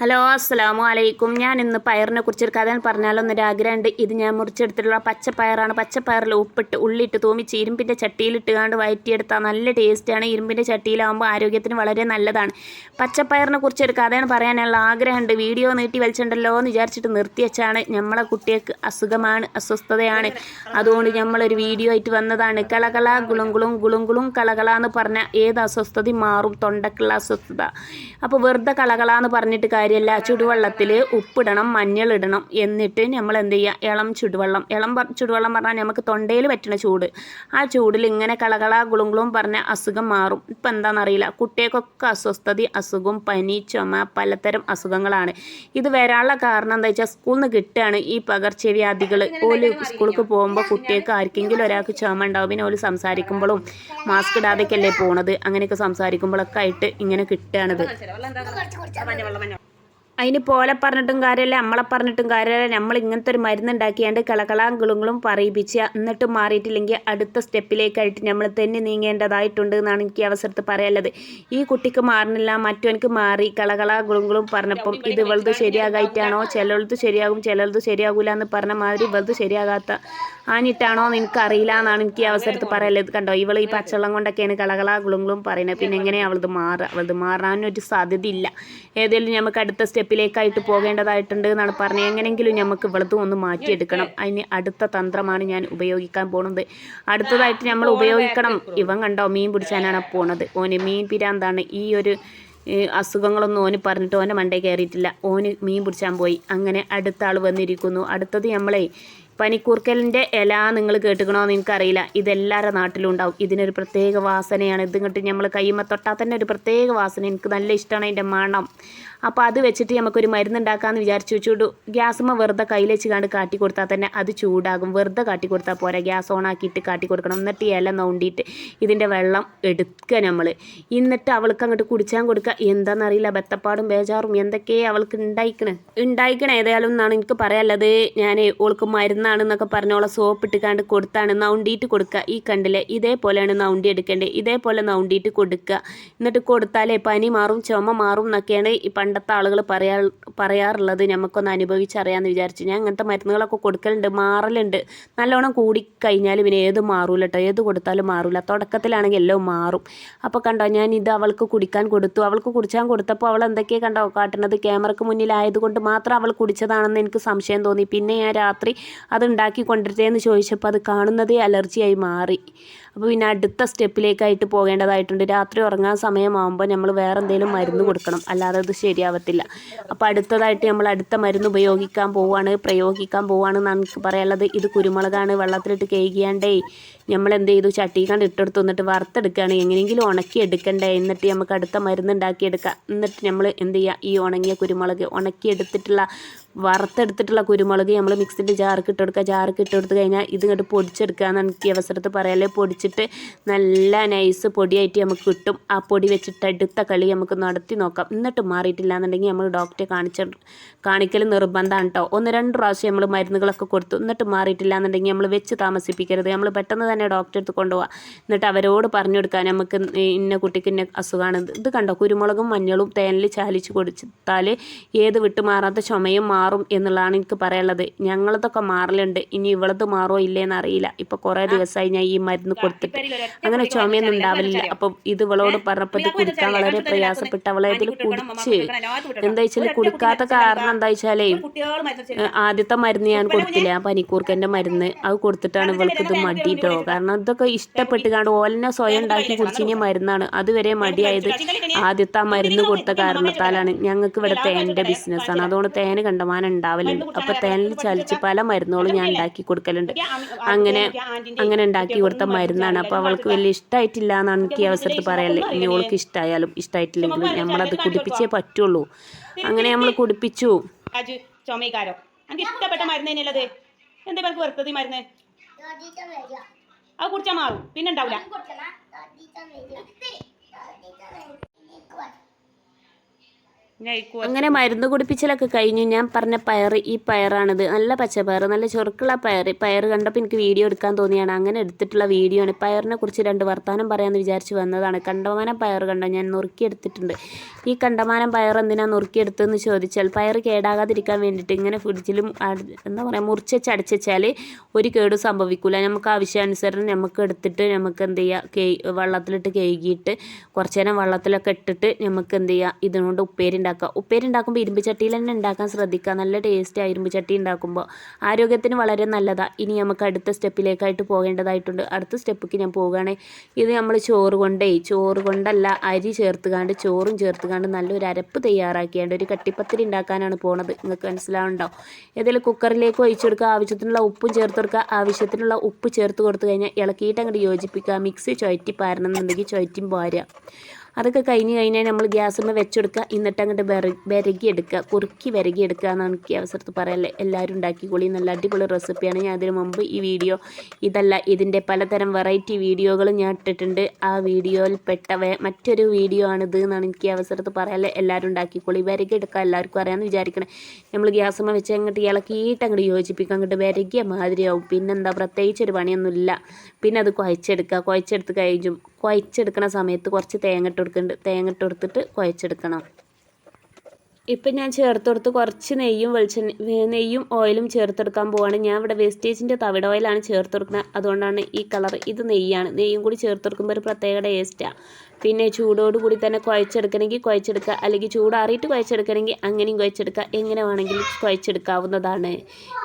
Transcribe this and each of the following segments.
Hello അസ്സലാമു അലൈക്കും. ഞാൻ ഇന്ന് പയറിനെ കുറിച്ചൊരു കഥ പറഞ്ഞാലോ എന്നൊരു ആഗ്രഹമുണ്ട് ഇത് ഞാൻ മുറിച്ചെടുത്തിട്ടുള്ള പച്ചപ്പയറാണ്. പച്ചപ്പയറിൽ ഉപ്പിട്ട് ഉള്ളിട്ട് തൂമിച്ച് ഇരുമ്പിന്റെ ചട്ടിയിലിട്ട് കാണ്ട് വയറ്റിയെടുത്താൽ നല്ല ടേസ്റ്റാണ്. ഇരുമ്പിന്റെ ചട്ടിയിലാകുമ്പോൾ ആരോഗ്യത്തിന് വളരെ നല്ലതാണ്. പച്ചപ്പയറിനെ കുറിച്ചൊരു കഥയാണ് പറയാനുള്ള ആഗ്രഹമുണ്ട്. വീഡിയോ നീട്ടി വലിച്ചിട്ടുണ്ടല്ലോ എന്ന് വിചാരിച്ചിട്ട് നിർത്തി വെച്ചാണ്. നമ്മളെ കുട്ടികൾക്ക് അസുഖമാണ് അസ്വസ്ഥതയാണ്. അതുകൊണ്ട് നമ്മളൊരു വീഡിയോ ആയിട്ട് വന്നതാണ്. കളകള ഗുളുങ്കുളും ഗുളുങ്കുളും കളകള എന്ന് പറഞ്ഞാൽ ഏത് അസ്വസ്ഥതയും മാറും. തൊണ്ടക്കുള്ള അസ്വസ്ഥത. അപ്പോൾ വെറുതെ കളകള എന്ന് പറഞ്ഞിട്ട് കാര്യമല്ല. ചുടുവെള്ളത്തിൽ ഉപ്പിടണം മഞ്ഞളിടണം. എന്നിട്ട് നമ്മൾ എന്ത് ചെയ്യുക ഇളം ചുടുവെള്ളം. ഇളം ചുടുവെള്ളം പറഞ്ഞാൽ നമുക്ക് തൊണ്ടയിൽ പറ്റുന്ന ചൂട്. ആ ചൂടിൽ ഇങ്ങനെ കളകള ഗുളുങ്കുളും പറഞ്ഞ അസുഖം മാറും. ഇപ്പം എന്താണെന്നറിയില്ല കുട്ടികൾക്കൊക്കെ അസ്വസ്ഥത അസുഖം പനി ചുമ പലതരം അസുഖങ്ങളാണ്. ഇത് വരാനുള്ള കാരണം എന്താ വെച്ചാൽ സ്കൂളിൽ നിന്ന് കിട്ടുകയാണ് ഈ പകർച്ചവ്യാധികൾ ഓൽ സ്കൂൾക്ക് പോകുമ്പോൾ കുട്ടികൾക്ക് ആർക്കെങ്കിലും ഒരാൾക്ക് ചുമ ഉണ്ടാവും. പിന്നെ ഓൽ സംസാരിക്കുമ്പോഴും മാസ്ക് ഇടാതെയൊക്കെയല്ലേ പോണത്. അങ്ങനെയൊക്കെ സംസാരിക്കുമ്പോഴൊക്കെ ആയിട്ട് ഇങ്ങനെ കിട്ടുകയാണിത് അതിന് പോലെ പറഞ്ഞിട്ടും കാര്യമില്ല. നമ്മളെ പറഞ്ഞിട്ടും കാര്യമില്ല. നമ്മൾ ഇങ്ങനത്തെ ഒരു മരുന്ന് ഉണ്ടാക്കിയാണ്ട് കളകളാം ഗുളുങ്ങളും പറയിപ്പിച്ച് എന്നിട്ട് മാറിയിട്ടില്ലെങ്കിൽ അടുത്ത സ്റ്റെപ്പിലേക്കായിട്ട് നമ്മൾ തന്നെ നീങ്ങേണ്ടതായിട്ടുണ്ട് എന്നാണ് എനിക്ക് അവസരത്ത് പറയാനുള്ളത്. ഈ കുട്ടിക്ക് മാറുന്നില്ല മറ്റവനക്ക് മാറി കളകളാ കുളുങ്ങളും പറഞ്ഞപ്പം ഇത് ഇവളത് ശരിയാകായിട്ടാണോ? ചിലത് ശരിയാകും ചിലത് ശരിയാകൂല എന്ന് പറഞ്ഞ മാതിരി ഇവളത് ശരിയാകാത്ത ആനിട്ടാണോ എന്ന് എനിക്കറിയില്ല എന്നാണ് എനിക്ക് അവസരത്ത് പറയാനുള്ളത്. കണ്ടോ ഇവൾ ഈ പച്ചവെള്ളം കൊണ്ടൊക്കെയാണ് കളകളാ കുളുങ്ങളും പറയുന്നത്. പിന്നെ എങ്ങനെയാണ് അവളത് മാറുക അവളത് മാറാനൊരു സാധ്യതയില്ല. ഏതെങ്കിലും നമുക്ക് അടുത്ത സ്റ്റെപ്പിലേക്കായിട്ട് പോകേണ്ടതായിട്ടുണ്ട് എന്നാണ് പറഞ്ഞത്. എങ്ങനെയെങ്കിലും നമുക്ക് ഇവളതും ഒന്ന് മാറ്റിയെടുക്കണം. അതിന് അടുത്ത തന്ത്രമാണ് ഞാൻ ഉപയോഗിക്കാൻ പോണത് അടുത്തതായിട്ട് നമ്മൾ ഉപയോഗിക്കണം. ഇവൻ കണ്ടോ മീൻ പിടിച്ചാനാണ് പോണത്. ഓന് മീൻ പിരാന്താണ്. ഈ ഒരു അസുഖങ്ങളൊന്നും ഓന് പറഞ്ഞിട്ട് ഓന്റെ മണ്ടേ കയറിയിട്ടില്ല ഓന് മീൻ പിടിച്ചാൻ പോയി. അങ്ങനെ അടുത്ത ആൾ വന്നിരിക്കുന്നു. അടുത്തത് നമ്മളെ പനിക്കൂർക്കലിന്റെ ഇല നിങ്ങൾ കേട്ടുക്കണമെന്ന് എനിക്കറിയില്ല. ഇതെല്ലാവരുടെ നാട്ടിലും ഉണ്ടാവും. ഇതിനൊരു പ്രത്യേക വാസനയാണ്. ഇതിങ്ങോട്ട് നമ്മൾ കയ്യുമ്മ തൊട്ടാൽ തന്നെ ഒരു പ്രത്യേക വാസന. എനിക്ക് നല്ല ഇഷ്ടമാണ് അതിന്റെ മണം. അപ്പോൾ അത് വെച്ചിട്ട് നമുക്കൊരു മരുന്ന് ഉണ്ടാക്കാമെന്ന് വിചാരിച്ചു ചൂടു ഗ്യാസുമ്മ വെറുതെ കയ്യിൽ വെച്ച് കണ്ട് കാട്ടി കൊടുത്താൽ തന്നെ അത് ചൂടാകും. വെറുതെ കാട്ടി കൊടുത്താൽ പോരാ. ഗ്യാസ് ഓൺ ആക്കിയിട്ട് കാട്ടി കൊടുക്കണം എന്നിട്ട് ഇല നോണ്ടിയിട്ട് ഇതിന്റെ വെള്ളം എടുക്കുക നമ്മൾ എന്നിട്ട് അവൾക്ക് അങ്ങോട്ട് കുടിച്ചാൻ കൊടുക്കുക എന്താണെന്നറിയില്ല ബത്തപ്പാടും ബേജാറും എന്തൊക്കെ അവൾക്ക് ഉണ്ടായിക്കണ് ഉണ്ടായിക്കണ ഏതായാലും എന്നാണ് എനിക്ക് പറയാനുള്ളത്. ഞാൻ ഓൾക്ക് മരുന്നാണെന്നൊക്കെ പറഞ്ഞോളെ. സോപ്പ് ഇട്ട് ഇട്ടുകാണ്ട് കൊടുത്താണ്. നൗണ്ടിയിട്ട് കൊടുക്കുക ഈ കണ്ടില്ലേ? ഇതേപോലെയാണ് നൗണ്ടി എടുക്കേണ്ടത്. ഇതേപോലെ നൗണ്ടിയിട്ട് കൊടുക്കുക എന്നിട്ട് കൊടുത്താലേ പനി മാറും ചുമ മാറും എന്നൊക്കെയാണ് ഈ പണ്ടത്തെ ആളുകൾ പറയാ പറയാറുള്ളത് നമുക്കൊന്ന് അനുഭവിച്ചറിയാമെന്ന് വിചാരിച്ചു. ഞാൻ അങ്ങനത്തെ മരുന്നുകളൊക്കെ കൊടുക്കലുണ്ട് മാറലുണ്ട്. നല്ലോണം കൂടി കഴിഞ്ഞാൽ പിന്നെ ഏത് മാറൂല കേട്ടോ ഏത് കൊടുത്താലും മാറൂല. തുടക്കത്തിലാണെങ്കിൽ എല്ലാം മാറും. അപ്പോൾ കണ്ടോ ഞാൻ ഇത് അവൾക്ക് കുടിക്കാൻ കൊടുത്തു. അവൾക്ക് കുടിച്ചാൻ കൊടുത്തപ്പോൾ അവൾ എന്തൊക്കെയാണ് കണ്ടോ കാട്ടുന്നത് ക്യാമറക്ക് മുന്നിലായതുകൊണ്ട് മാത്രം അവൾ കുടിച്ചതാണെന്ന് എനിക്ക് സംശയം തോന്നി. പിന്നെ ഞാൻ രാത്രി അത് ഉണ്ടാക്കി കൊണ്ടിരുത്തേന്ന് ചോദിച്ചപ്പോൾ അത് കാണുന്നതേ അലർജിയായി മാറി. അപ്പോൾ പിന്നെ അടുത്ത സ്റ്റെപ്പിലേക്കായിട്ട് പോകേണ്ടതായിട്ടുണ്ട്. രാത്രി ഉറങ്ങാൻ സമയമാകുമ്പോൾ നമ്മൾ വേറെ എന്തെങ്കിലും മരുന്ന് കൊടുക്കണം. അല്ലാതെ അത് ശരിയാവത്തില്ല. അപ്പോൾ അടുത്തതായിട്ട് നമ്മൾ അടുത്ത മരുന്ന് ഉപയോഗിക്കാൻ പോവുകയാണ് പ്രയോഗിക്കാൻ എന്നാണ് എനിക്ക് പറയാനുള്ളത്. ഇത് കുരുമുളകാണ് വെള്ളത്തിലിട്ട് കേകിയാണ്ടേ നമ്മൾ എന്ത് ചെയ്തു? ചട്ടി കണ്ട് ഇട്ടെടുത്ത് വന്നിട്ട് വറുത്തെടുക്കുകയാണ് എങ്ങനെയെങ്കിലും ഉണക്കി എടുക്കണ്ടേ? എന്നിട്ട് നമുക്ക് അടുത്ത മരുന്ന് ഉണ്ടാക്കിയെടുക്കാം. എന്നിട്ട് നമ്മൾ എന്ത് ചെയ്യുക? ഈ ഉണങ്ങിയ കുരുമുളക് ഉണക്കിയെടുത്തിട്ടുള്ള വറുത്തെടുത്തിട്ടുള്ള കുരുമുളക് നമ്മൾ മിക്സിന്റെ ജാർക്ക് ഇട്ടെടുക്കുക ജാർക്ക് ഇട്ടെടുത്ത് കഴിഞ്ഞാൽ ഇത് ഇങ്ങോട്ട് പൊടിച്ചെടുക്കുക എന്നാണ് എനിക്ക് അവസരത്ത് പറയാല്ലേ പൊടിച്ചിട്ട് നല്ല നൈസ് പൊടിയായിട്ട് നമുക്ക് കിട്ടും. ആ പൊടി വെച്ചിട്ട് അടുത്ത കളി നമുക്ക് നടത്തി നോക്കാം. എന്നിട്ട് മാറിയിട്ടില്ല എന്നുണ്ടെങ്കിൽ നമ്മൾ ഡോക്ടറെ കാണിച്ച കാണിക്കൽ നിർബന്ധമാണ് കേട്ടോ. ഒന്ന് രണ്ട് പ്രാവശ്യം നമ്മൾ മരുന്നുകളൊക്കെ കൊടുത്തു. എന്നിട്ട് മാറിയിട്ടില്ല എന്നുണ്ടെങ്കിൽ നമ്മൾ വെച്ച് താമസിപ്പിക്കരുത്. നമ്മൾ പെട്ടെന്ന് തന്നെ ഡോക്ടറെ അടുത്ത് കൊണ്ടുപോകാം എന്നിട്ട് അവരോട് പറഞ്ഞു കൊടുക്കാൻ നമുക്ക് ഇന്ന കുട്ടിക്ക് ഇന്ന അസുഖമാണ്. ഇത് കണ്ടോ? കുരുമുളകും മഞ്ഞളും തേനിൽ ചാലിച്ച് കൊടുത്താൽ ഏത് വിട്ടുമാറാത്ത ചുമയും മാറും. എന്നുള്ളതാണ് എനിക്ക് പറയാനുള്ളത്. ഞങ്ങളതൊക്കെ മാറലുണ്ട്. ഇനി ഇവളത് മാറോ ഇല്ലേന്ന് അറിയില്ല. ഇപ്പൊ കുറേ ദിവസമായി ഞാൻ ഈ മരുന്ന് കൊടുത്തിട്ട്. അങ്ങനെ ചുമയൊന്നും ഉണ്ടാവില്ല അപ്പൊ ഇത് ഇവളോട് പറഞ്ഞപ്പോൾ ഇത് കുടിക്കാൻ വളരെ പ്രയാസപ്പെട്ട് അവളെ ഇതിൽ കുടിച്ച് എന്താ വെച്ചാൽ കുടിക്കാത്ത കാരണം എന്താ വെച്ചാലേ ആദ്യത്തെ മരുന്ന് ഞാൻ കൊടുത്തില്ല. ആ പനിക്കൂർക്കന്റെ മരുന്ന് അത് കൊടുത്തിട്ടാണ് ഇവൾക്ക് ഇത് മടിയിട്ടോ കാരണം ഇതൊക്കെ ഇഷ്ടപ്പെട്ട് കാണും ഓലനെ സ്വയം ഉണ്ടാക്കി കുടിച്ചിനി മരുന്നാണ്. അതുവരെ മടിയായത്. ആദ്യത്തെ ആ മരുന്ന് കൊടുത്ത കാരണത്താലാണ് ഞങ്ങൾക്ക് ഇവിടെ തേനിന്റെ ബിസിനസ്സാണ് അതുകൊണ്ട് തേൻ കണ്ടമാനം ഉണ്ടാവലുണ്ട് അപ്പോൾ തേനിൽ ചലിച്ച് പല മരുന്നുകളും ഞാൻ ഉണ്ടാക്കി കൊടുക്കലുണ്ട്. അങ്ങനെ അങ്ങനെ ഉണ്ടാക്കി കൊടുത്ത മരുന്നാണ്. അപ്പോൾ അവൾക്ക് വലിയ ഇഷ്ടമായിട്ടില്ല എന്നാണ് എനിക്ക് ഈ അവസരത്തിൽ പറയല്ലേ ഇനി അവൾക്ക് ഇഷ്ടമായാലും ഇഷ്ടമായിട്ടില്ലെങ്കിലും നമ്മളത് കുടിപ്പിച്ചേ പറ്റുള്ളൂ. അങ്ങനെ നമ്മൾ കുടിപ്പിച്ചു. ആ എനിക്ക് ഇഷ്ടപ്പെട്ട മരുന്ന് തന്നെയല്ലത് എന്താ എനിക്ക് വെറുത്തത് ഈ മരുന്ന്? അത് കുടിച്ചാൽ മാറും. പിന്നെ ഉണ്ടാവില്ല ഞാൻ അയക്കുവാ അങ്ങനെ മരുന്ന് കുടിപ്പിച്ചലൊക്കെ കഴിഞ്ഞു. ഞാൻ പറഞ്ഞ പയർ ഈ പയറാണിത്. നല്ല പച്ചപ്പയർ നല്ല ചൊറുക്കുള്ള പയർ പയർ കണ്ടപ്പോൾ എനിക്ക് വീഡിയോ എടുക്കാൻ തോന്നിയാണ്. അങ്ങനെ എടുത്തിട്ടുള്ള വീഡിയോ ആണ്. പയറിനെ കുറിച്ച് രണ്ട് വർത്തമാനം പറയാമെന്ന് വിചാരിച്ച് വന്നതാണ്. കണ്ടമാനം പയർ കണ്ടോ? ഞാൻ നുറുക്കിയെടുത്തിട്ടുണ്ട് ഈ കണ്ടമാനം പയർ എന്തിനാണ് നുറുക്കിയെടുത്തതെന്ന് ചോദിച്ചാൽ പയർ കേടാകാതിരിക്കാൻ വേണ്ടിയിട്ട് ഇങ്ങനെ ഫ്രിഡ്ജിലും എന്താ പറയുക മുറിച്ച് അടച്ചാൽ ഒരു കേടും സംഭവിക്കില്ല നമുക്ക് ആവശ്യാനുസരണം നമുക്ക് എടുത്തിട്ട് നമുക്ക് എന്ത് ചെയ്യുക കേ വെള്ളത്തിലിട്ട് കഴുകിയിട്ട് കുറച്ച് നേരം വെള്ളത്തിലൊക്കെ ഇട്ടിട്ട് നമുക്ക് എന്ത് ചെയ്യുക ഇതിനോണ്ട് ഉപ്പേരി ഉണ്ടാക്കുക. ഉപ്പേരി ഉണ്ടാക്കുമ്പോൾ ഇരുമ്പ് ചട്ടിയിൽ തന്നെ ഉണ്ടാക്കാൻ ശ്രദ്ധിക്കുക. നല്ല ടേസ്റ്റ് ഇരുമ്പ് ചട്ടി ഉണ്ടാക്കുമ്പോൾ ആരോഗ്യത്തിന് വളരെ നല്ലതാണ് ഇനി നമുക്ക് അടുത്ത സ്റ്റെപ്പിലേക്കായിട്ട് പോകേണ്ടതായിട്ടുണ്ട്. അടുത്ത സ്റ്റെപ്പിക്ക് ഞാൻ പോവുകയാണെങ്കിൽ ഇത് നമ്മൾ ചോറ് കൊണ്ടേ ചോറ് കൊണ്ടല്ല അരി ചേർത്തുകാണ്ട് ചോറും ചേർത്തുകാണ്ട് നല്ലൊരു അരപ്പ് തയ്യാറാക്കിയാണ്ട് ഒരു കട്ടിപ്പത്തിരി ഉണ്ടാക്കാനാണ് പോണത്. നിങ്ങൾക്ക് മനസ്സിലാവുണ്ടാവും ഏതെങ്കിലും കുക്കറിലേക്ക് ഒഴിച്ചു കൊടുക്കുക ആവശ്യത്തിനുള്ള ഉപ്പും ചേർത്ത് കൊടുക്കുക ആവശ്യത്തിനുള്ള ഉപ്പ് ചേർത്ത് കൊടുത്തു കഴിഞ്ഞാൽ ഇളക്കിയിട്ട് അങ്ങോട്ട് യോജിപ്പിക്കുക. മിക്സി ചുഴറ്റി പാരണമെന്നുണ്ടെങ്കിൽ ചുഴറ്റിയും പോരുക. അതൊക്കെ കഴിഞ്ഞ് കഴിഞ്ഞാൽ നമ്മൾ ഗ്യാസുമ്മ വെച്ചെടുക്കുക. എന്നിട്ട് അങ്ങോട്ട് വിരകി എടുക്കുക കുറുക്കി വിരകി എടുക്കുക എന്നാണ് എനിക്ക് അവസരത്ത് പറയാനുള്ളത്. എല്ലാവരും ഉണ്ടാക്കിക്കോളി. നല്ല അടിപൊളി റെസിപ്പിയാണ്. ഞാൻ അതിന് മുമ്പ് ഈ വീഡിയോ ഇതല്ല ഇതിന്റെ പലതരം വെറൈറ്റി വീഡിയോകൾ ഞാൻ ഇട്ടിട്ടുണ്ട്. ആ വീഡിയോയിൽ പെട്ട മറ്റൊരു വീഡിയോ ആണിത് എന്നാണ് എനിക്ക് അവസരത്ത് പറയാനുള്ളത്. എല്ലാവരും ഉണ്ടാക്കിക്കോളി. വിരകി എടുക്കുക എല്ലാവർക്കും അറിയാമെന്ന് വിചാരിക്കണേ. നമ്മൾ ഗ്യാസുമ്മ വെച്ച് അങ്ങോട്ട് ഇളക്കിയിട്ട് അങ്ങോട്ട് യോജിപ്പിക്കുക. അങ്ങോട്ട് വിരകിയ മാതിരിയാവും. പിന്നെന്താ? പ്രത്യേകിച്ച് ഒരു പണിയൊന്നുമില്ല. പിന്നെ അത് കുഴച്ചെടുക്കുക. കുഴച്ചെടുത്ത് കഴിഞ്ഞും കുഴച്ചെടുക്കണ സമയത്ത് കുറച്ച് തേങ്ങ ഇട്ട് കൊടുക്കുന്നുണ്ട് തേങ്ങ ഇട്ട് കൊടുത്തിട്ട് കുഴച്ചെടുക്കണം. ഇപ്പം ഞാൻ ചേർത്ത് കൊടുത്ത് കുറച്ച് നെയ്യും വെളിച്ചെണ്ണ നെയ്യും ഓയിലും ചേർത്തെടുക്കാൻ പോവാണ്. ഞാൻ ഇവിടെ വേസ്റ്റേജിന്റെ തവിട ഓയിലാണ് ചേർത്ത് കൊടുക്കുന്നത് അതുകൊണ്ടാണ് ഈ കളർ ഇത് നെയ്യാണ്. നെയ്യും കൂടി ചേർത്ത് കൊടുക്കുമ്പോൾ ഒരു പ്രത്യേക ടേസ്റ്റാണ് പിന്നെ ചൂടോട് കൂടി തന്നെ കുഴച്ചെടുക്കണമെങ്കിൽ കുഴച്ചെടുക്കുക. അല്ലെങ്കിൽ ചൂടാറിയിട്ട് കുഴച്ചെടുക്കണമെങ്കിൽ അങ്ങനെയും കുഴച്ചെടുക്കുക. എങ്ങനെ വേണമെങ്കിലും കുഴച്ചെടുക്കാവുന്നതാണ്.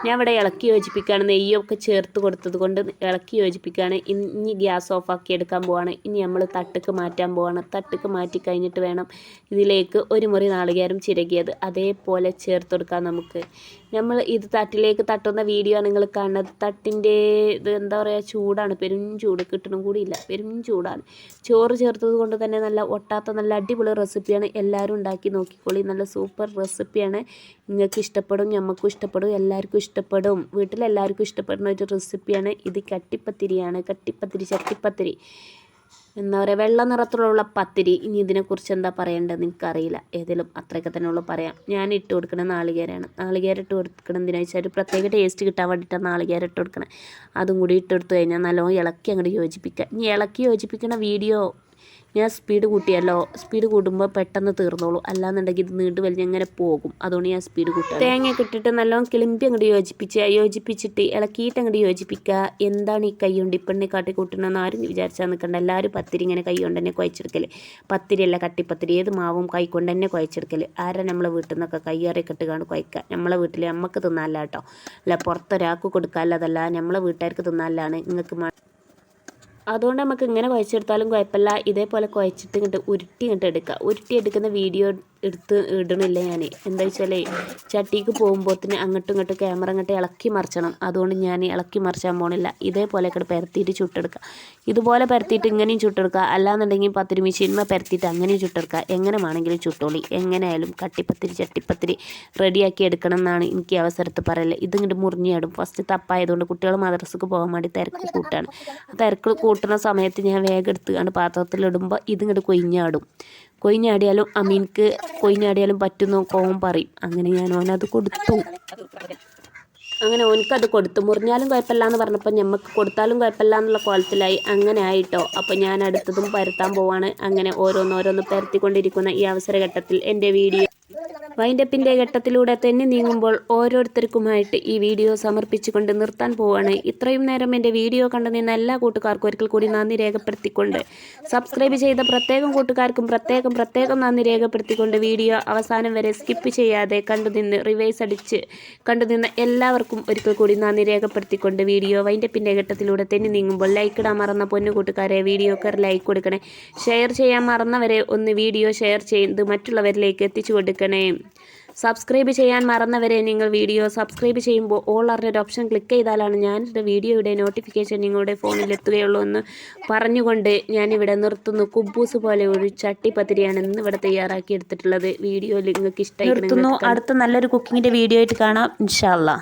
ഞാൻ ഇവിടെ ഇളക്കി യോജിപ്പിക്കുകയാണ്. നെയ്യൊക്കെ ചേർത്ത് കൊടുത്തത് കൊണ്ട് ഇളക്കി യോജിപ്പിക്കുകയാണ്. ഇനി ഗ്യാസ് ഓഫ് ആക്കി എടുക്കാൻ പോവാണ്. ഇനി നമ്മൾ തട്ടുക്ക് മാറ്റാൻ പോവാണ്. തട്ടുക്ക് മാറ്റി കഴിഞ്ഞിട്ട് വേണം ഇതിലേക്ക് ഒരു മുറി നാളികേരം ചിരകിയത്. അതേപോലെ ചേർത്ത് കൊടുക്കാം നമുക്ക്. നമ്മൾ ഇത് തട്ടിലേക്ക് തട്ടുന്ന വീഡിയോ ആണ് നിങ്ങൾ കാണുന്നത് തട്ടിന്റെ ഇത് എന്താ പറയുക ചൂടാണ്. പെരും ചൂട്. കിട്ടണം കൂടിയില്ല. പെരും ചൂടാണ്. ചോറ് ചേർത്തത് കൊണ്ട് തന്നെ നല്ല ഒട്ടാത്ത നല്ല അടിപൊളി റെസിപ്പിയാണ് എല്ലാവരും ഉണ്ടാക്കി നോക്കിക്കോളി. നല്ല സൂപ്പർ റെസിപ്പിയാണ്. നിങ്ങൾക്ക് ഇഷ്ടപ്പെടും ഞമ്മക്കും ഇഷ്ടപ്പെടും എല്ലാവർക്കും ഇഷ്ടപ്പെടും. വീട്ടിലെല്ലാവർക്കും ഇഷ്ടപ്പെടുന്ന ഒരു റെസിപ്പിയാണ്. ഇത് കട്ടിപ്പത്തിരിയാണ്. കട്ടിപ്പത്തിരി ചട്ടിപ്പത്തിരി. എന്താ പറയുക വെള്ള നിറത്തിലുള്ള പത്തിരി. ഇനി ഇതിനെക്കുറിച്ച് എന്താ പറയേണ്ടതെന്ന് എനിക്കറിയില്ല. ഏതെങ്കിലും അത്രയൊക്കെ തന്നെ ഉള്ളൂ പറയാം. ഞാൻ ഇട്ട് കൊടുക്കുന്നത് നാളികേരയാണ് നാളികേരം ഇട്ട് കൊടുക്കണം എന്തിനാണെന്ന് വെച്ചാൽ ഒരു പ്രത്യേക ടേസ്റ്റ് കിട്ടാൻ വേണ്ടിയിട്ടാണ് നാളികേര ഇട്ട് കൊടുക്കണം. അതും കൂടി ഇട്ട് കൊടുത്തു കഴിഞ്ഞാൽ നല്ലോണം ഇളക്കി അങ്ങോട്ട് യോജിപ്പിക്കുക ഇനി ഇളക്കി യോജിപ്പിക്കുന്ന വീഡിയോ ഞാൻ സ്പീഡ് കൂട്ടിയല്ലോ സ്പീഡ് കൂടുമ്പോൾ പെട്ടെന്ന് തീർന്നോളൂ. അല്ലാന്നുണ്ടെങ്കിൽ ഇത് നീണ്ടു വലിഞ്ഞ് അങ്ങനെ പോകും. അതുകൊണ്ട് ഞാൻ സ്പീഡ് കൂട്ടുക തേങ്ങയൊക്കെ ഇട്ടിട്ട് നല്ലോണം കിളിമ്പി അങ്ങോട്ട് യോജിപ്പിച്ച് യോജിപ്പിച്ചിട്ട് ഇളക്കിയിട്ട് അങ്ങോട്ട് യോജിപ്പിക്കുക. എന്താണ് ഈ കൈ കൊണ്ട് ഇപ്പണ്ണി കാട്ടി കൂട്ടണമെന്ന് ആരും വിചാരിച്ചാൽ നിൽക്കണ്ട എല്ലാവരും പത്തിരി ഇങ്ങനെ കൈ കൊണ്ട് തന്നെ കുഴച്ചെടുക്കൽ പത്തിരിയല്ല കട്ടിപ്പത്തിരി. ഏത് മാവും കൈ കൊണ്ട് തന്നെ കുഴച്ചെടുക്കൽ ആരാ നമ്മളെ വീട്ടിൽ നിന്നൊക്കെ കയ്യേറിയൊക്കെ ഇട്ട് കാണും കുഴക്കുക നമ്മളെ വീട്ടിൽ നമുക്ക് തിന്നാലോ അല്ല പുറത്തൊരാൾക്ക് കൊടുക്കാല്ലതല്ല നമ്മളെ വീട്ടുകാർക്ക് തിന്നാലാണ് നിങ്ങൾക്ക് അതുകൊണ്ട് നമുക്ക് ഇങ്ങനെ കുഴച്ചെടുത്താലും കുഴപ്പമില്ല. ഇതേപോലെ കുഴച്ചിട്ട് ഇങ്ങോട്ട് ഉരുട്ടി ഇങ്ങോട്ട് എടുക്കുക. ഉരുട്ടി എടുക്കുന്ന വീഡിയോ എടുത്ത് ഇടണില്ല ഞാൻ എന്താ വെച്ചാൽ ചട്ടിക്ക് പോകുമ്പോഴത്തിന് അങ്ങോട്ടും ഇങ്ങോട്ടും ക്യാമറ അങ്ങോട്ട് ഇളക്കി മറിച്ചണം. അതുകൊണ്ട് ഞാൻ ഇളക്കി മറിച്ചാൻ പോണില്ല. ഇതേപോലെ ഒക്കെ പരത്തിയിട്ട് ചുട്ടെടുക്കുക ഇതുപോലെ പരത്തിയിട്ട് ഇങ്ങനെയും ചുട്ടെടുക്കുക അല്ലാന്നുണ്ടെങ്കിൽ പത്തിരി മെഷീന്മ പരത്തിയിട്ട് അങ്ങനെയും ചുട്ടെടുക്കുക എങ്ങനെ വേണമെങ്കിലും ചുട്ടോളി. എങ്ങനെയായാലും കട്ടിപ്പത്തിരി ചട്ടിപ്പത്തിരി റെഡിയാക്കി എടുക്കണം എന്നാണ് എനിക്ക് അവസരത്ത് പറയൽ. ഇതിങ്ങോട്ട് മുറിഞ്ഞിടും. ഫസ്റ്റ് തപ്പായതുകൊണ്ട് കുട്ടികൾ മദ്രസക്ക് പോകാൻ വേണ്ടി തിരക്ക് കൂട്ടാണ്. തിരക്ക് കൂട്ടുന്ന സമയത്ത് ഞാൻ വേഗം എടുത്ത് എടുത്തുകൊണ്ട് പാത്രത്തിലിടുമ്പോൾ ഇതിങ്ങോട്ട് കൊയിഞ്ഞാടും കൊയിഞ്ഞാടിയാലും അമീൻക്ക് കൊയിഞ്ഞാടിയാലും പറ്റുന്നു കോവൻ പറയും. അങ്ങനെ ഞാൻ ഓനത് കൊടുത്തു. അങ്ങനെ ഓനക്കത് കൊടുത്തു. മുറിഞ്ഞാലും കുഴപ്പമില്ല എന്ന് പറഞ്ഞപ്പോൾ ഞമ്മക്ക് കൊടുത്താലും കുഴപ്പമില്ല എന്നുള്ള കോലത്തിലായി. അങ്ങനെ ആയിട്ടോ. അപ്പോൾ ഞാൻ അടുത്തതും പരത്താൻ പോവാണ്. അങ്ങനെ ഓരോന്നോരോന്ന് പരത്തിക്കൊണ്ടിരിക്കുന്ന ഈ അവസരഘട്ടത്തിൽ എന്റെ വീഡിയോ വൈൻഡപ്പിന്റെ ഘട്ടത്തിലൂടെ തന്നെ നീങ്ങുമ്പോൾ ഓരോരുത്തർക്കുമായിട്ട് ഈ വീഡിയോ സമർപ്പിച്ചുകൊണ്ട് നിർത്താൻ പോവാണ്. ഇത്രയും നേരം എന്റെ വീഡിയോ കണ്ടു നിന്ന എല്ലാ കൂട്ടുകാർക്കും ഒരിക്കൽ കൂടി നന്ദി രേഖപ്പെടുത്തിക്കൊണ്ട് സബ്സ്ക്രൈബ് ചെയ്ത പ്രത്യേകം കൂട്ടുകാർക്കും പ്രത്യേകം പ്രത്യേകം നന്ദി രേഖപ്പെടുത്തിക്കൊണ്ട് വീഡിയോ അവസാനം വരെ സ്കിപ്പ് ചെയ്യാതെ കണ്ടുനിന്ന് റിവേഴ്സ് അടിച്ച് കണ്ടുനിന്ന എല്ലാവർക്കും ഒരിക്കൽ കൂടി നന്ദി രേഖപ്പെടുത്തിക്കൊണ്ട് വീഡിയോ വൈൻഡപ്പിന്റെ ഘട്ടത്തിലൂടെ തന്നെ നീങ്ങുമ്പോൾ ലൈക്ക് ഇടാൻ മറന്ന പൊന്നു കൂട്ടുകാരെ വീഡിയോക്ക് ഒരു ലൈക്ക് കൊടുക്കണേ. ഷെയർ ചെയ്യാൻ മറന്നവരെ ഒന്ന് വീഡിയോ ഷെയർ ചെയ്ത് മറ്റുള്ളവരിലേക്ക് എത്തിച്ചു കൊടുക്കണേ. സബ്സ്ക്രൈബ് ചെയ്യാൻ മറന്നവരെ നിങ്ങൾ വീഡിയോ സബ്സ്ക്രൈബ് ചെയ്യുമ്പോൾ ഓൾ അറിഞ്ഞൊരു ഓപ്ഷൻ ക്ലിക്ക് ചെയ്താലാണ് ഞാൻ എന്റെ വീഡിയോയുടെ നോട്ടിഫിക്കേഷൻ നിങ്ങളുടെ ഫോണിൽ എത്തുകയുള്ളൂ എന്ന് പറഞ്ഞുകൊണ്ട് ഞാനിവിടെ നിർത്തുന്നു. കുബൂസ് പോലെ ഒരു ചട്ടിപ്പത്തിരിയാണ് ഇന്ന് ഇവിടെ തയ്യാറാക്കി എടുത്തിട്ടുള്ളത്. വീഡിയോ നിങ്ങൾക്ക് ഇഷ്ടമായി നിർത്തുന്നു. അടുത്ത നല്ലൊരു കുക്കിങ്ങിന്റെ വീഡിയോ ആയിട്ട് കാണാം. ഇൻഷാല്ലാ